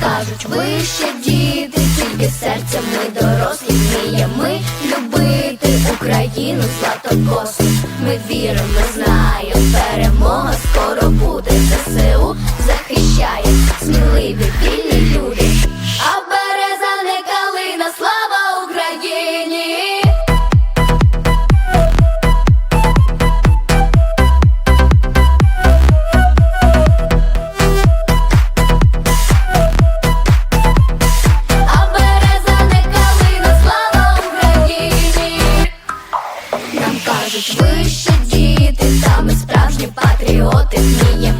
кажуть, ви ще діти, тільки серцем ми дорослі вміємо любити Україну златокосу. Ми віримо, ми знаємо, перемога скоро буде. ЗСУ захищає сміливі вільні люди. Кажуть, ви ще діти, саме справжні патріоти, вміємо